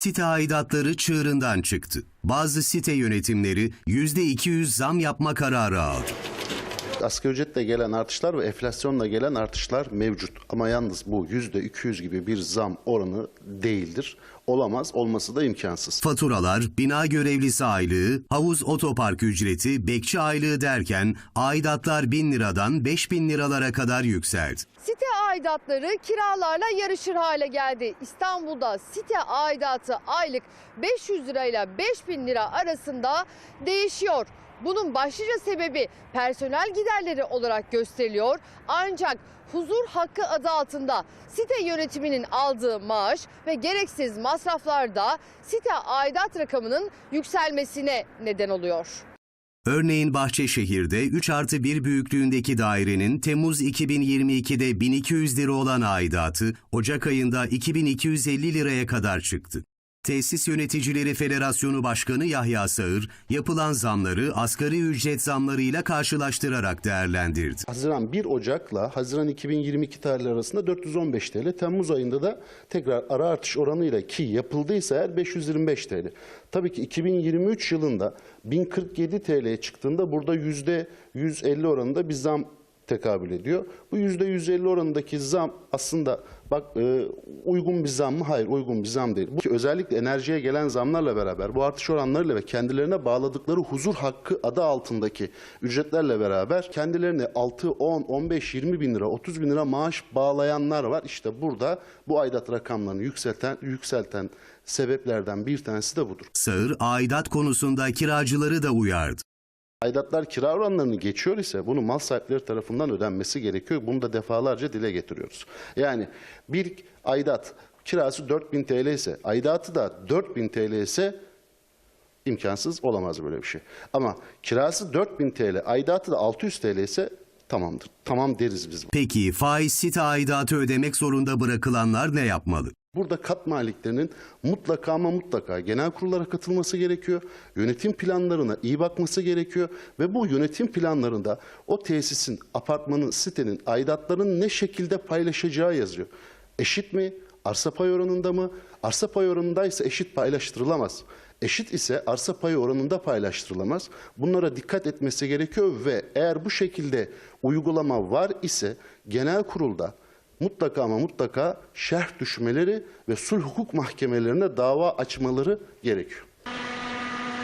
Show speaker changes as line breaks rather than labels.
Site aidatları çığırından çıktı. Bazı site yönetimleri %200 zam yapma kararı aldı.
Asgari ücretle gelen artışlar ve enflasyonla gelen artışlar mevcut. Ama yalnız bu yüzde 200 gibi bir zam oranı değildir. Olamaz, olması da imkansız.
Faturalar, bina görevlisi aylığı, havuz otopark ücreti, bekçi aylığı derken aidatlar 1000 liradan 5000 liralara kadar yükseldi.
Site aidatları kiralarla yarışır hale geldi. İstanbul'da site aidatı aylık 500 lirayla 5000 lira arasında değişiyor. Bunun başlıca sebebi personel giderleri olarak gösteriliyor. Ancak huzur hakkı adı altında site yönetiminin aldığı maaş ve gereksiz masraflar da site aidat rakamının yükselmesine neden oluyor.
Örneğin Bahçeşehir'de 3 artı 1 büyüklüğündeki dairenin Temmuz 2022'de 1200 lira olan aidatı Ocak ayında 2250 liraya kadar çıktı. Tesis Yöneticileri Federasyonu Başkanı Yahya Sağır, yapılan zamları asgari ücret zamlarıyla karşılaştırarak değerlendirdi.
Haziran 1 Ocak'la Haziran 2022 tarihleri arasında 415 TL. Temmuz ayında da tekrar ara artış oranıyla ki yapıldıysa eğer 525 TL. Tabii ki 2023 yılında 1047 TL'ye çıktığında burada %150 oranında bir zam tekabül ediyor. Bu %150 oranındaki zam aslında bak e, uygun bir zam mı? Hayır uygun bir zam değil. Bu özellikle enerjiye gelen zamlarla beraber bu artış oranlarıyla ve kendilerine bağladıkları huzur hakkı adı altındaki ücretlerle beraber kendilerine 6, 10, 15, 20 bin lira, 30 bin lira maaş bağlayanlar var. İşte burada bu aidat rakamlarını yükselten, yükselten sebeplerden bir tanesi de budur.
Sağır, aidat konusunda kiracıları da uyardı.
Aidatlar kira oranlarını geçiyor ise bunu mal sahipleri tarafından ödenmesi gerekiyor. Bunu da defalarca dile getiriyoruz. Yani bir aidat kirası 4000 TL ise aidatı da 4000 TL ise imkansız olamaz böyle bir şey. Ama kirası 4000 TL aidatı da 600 TL ise tamamdır. Tamam deriz biz.
Peki faiz site aidatı ödemek zorunda bırakılanlar ne yapmalı?
Burada kat maliklerinin mutlaka ama mutlaka genel kurullara katılması gerekiyor. Yönetim planlarına iyi bakması gerekiyor. Ve bu yönetim planlarında o tesisin, apartmanın, sitenin aidatlarını ne şekilde paylaşacağı yazıyor. Eşit mi? Arsa pay oranında mı? Arsa pay oranındaysa eşit paylaştırılamaz. Eşit ise arsa payı oranında paylaştırılamaz. Bunlara dikkat etmesi gerekiyor ve eğer bu şekilde uygulama var ise genel kurulda mutlaka ama mutlaka şerh düşmeleri ve sulh hukuk mahkemelerine dava açmaları gerekiyor.